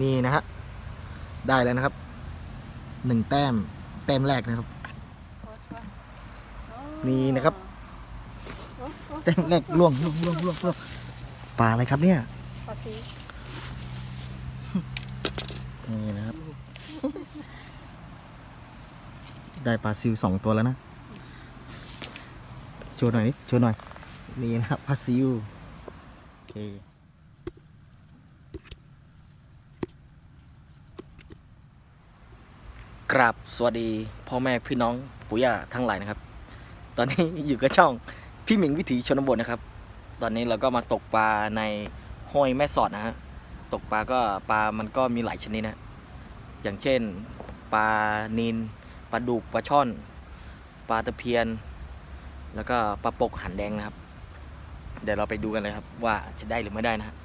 นี่นะฮะได้แล้วนะครับหนึ่งแต้มแต้มแรกนะครับ นี่นะครับแต้มแรกล่วงล่วงล่วงล่วงล่วงปลาอะไรครับเนี่ยปลาซีนี่นะครับ ได้ปลาซิวสองตัวแล้วนะโชว์หน่อยนิโชว์หน่อย นี่นะครับปลาซิวโอเค กราบสวัสดีพ่อแม่พี่น้องปู่ย่าทั้งหลายนะครับ ตอนนี้อยู่กับช่องพี่หมิงวิถีชนบทนะครับ ตอนนี้เราก็มาตกปลาในห้วยแม่สอดนะฮะตกปลาก็ปลามันก็มีหลายชนิดนะอย่างเช่นปลานินปลาดุกปลาช่อนปลาตะเพียน แล้วก็ปลาปกหันแดงนะครับ เดี๋ยวเราไปดูกันเลยครับว่าจะได้หรือไม่ได้นะฮะ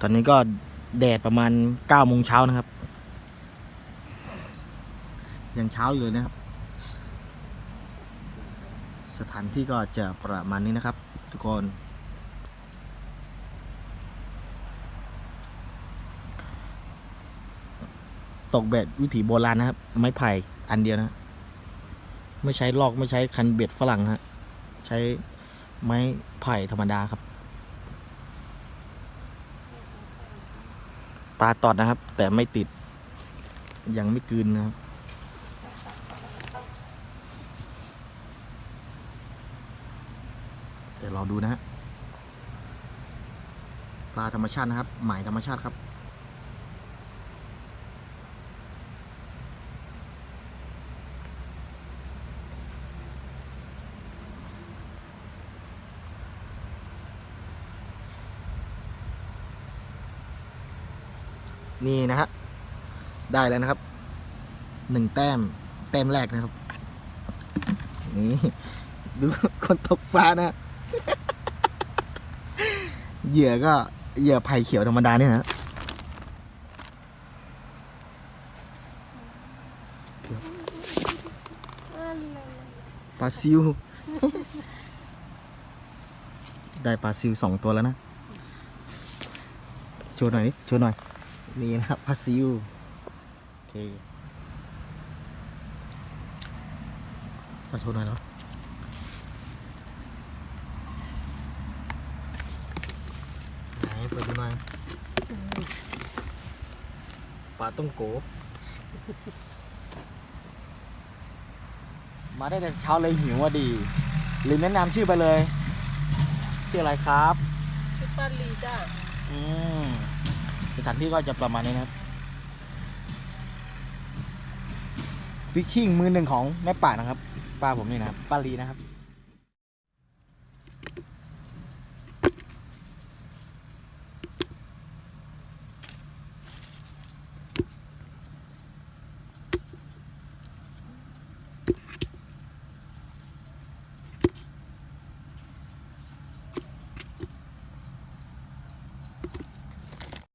ตอนนี้ก็แดดประมาณ9ก้าโมงเช้านะครับ ยังเช้าอยู่เลยนะครับ สถานที่ก็จะประมาณนี้นะครับ ทุกคน ตกเบ็ดวิถีโบราณนะครับ ไม้ไผ่อันเดียวนะ ไม่ใช้ลอกไม่ใช้คันเบ็ดฝรั่งฮะใช้ไม้ไผ่ธรรมดาครับปลาตอดนะครับ แต่ไม่ติด ยังไม่กืนนะครับ ดี๋ยวเราดูนะฮะปลาธรรมชาตินะครับ หมายธรรมชาติครับ นี่นะฮะได้แล้วนะครับหนึ่งแต้ม แต้มแรกนะครับ นี่ ดูคนตกปลานะ เหยื่อก็เหยื่อไผ่เขียวธรรมดาเนี่ยนะปลาซิว ได้ปลาซิวสองตัวแล้วนะ โชว์หน่อยนิโชว์หน่อย นี่นะครับปลาซิว โอเคมาโชว์หน่อยเนาะไหน เปิดดูหน่อยปลาต้งโก มาได้แต่เช้าเลยหิวว่าดีลืมแนะนำชื่อไปเลย ชื่ออะไรครับ ชุดปลาลีจ้าอืมสถานที่ก็จะประมาณนี้นะครับฟิชชิ่งมือหนึ่งของแม่ป่านะครับป้าผมนี่นะครับป้าลีนะครับ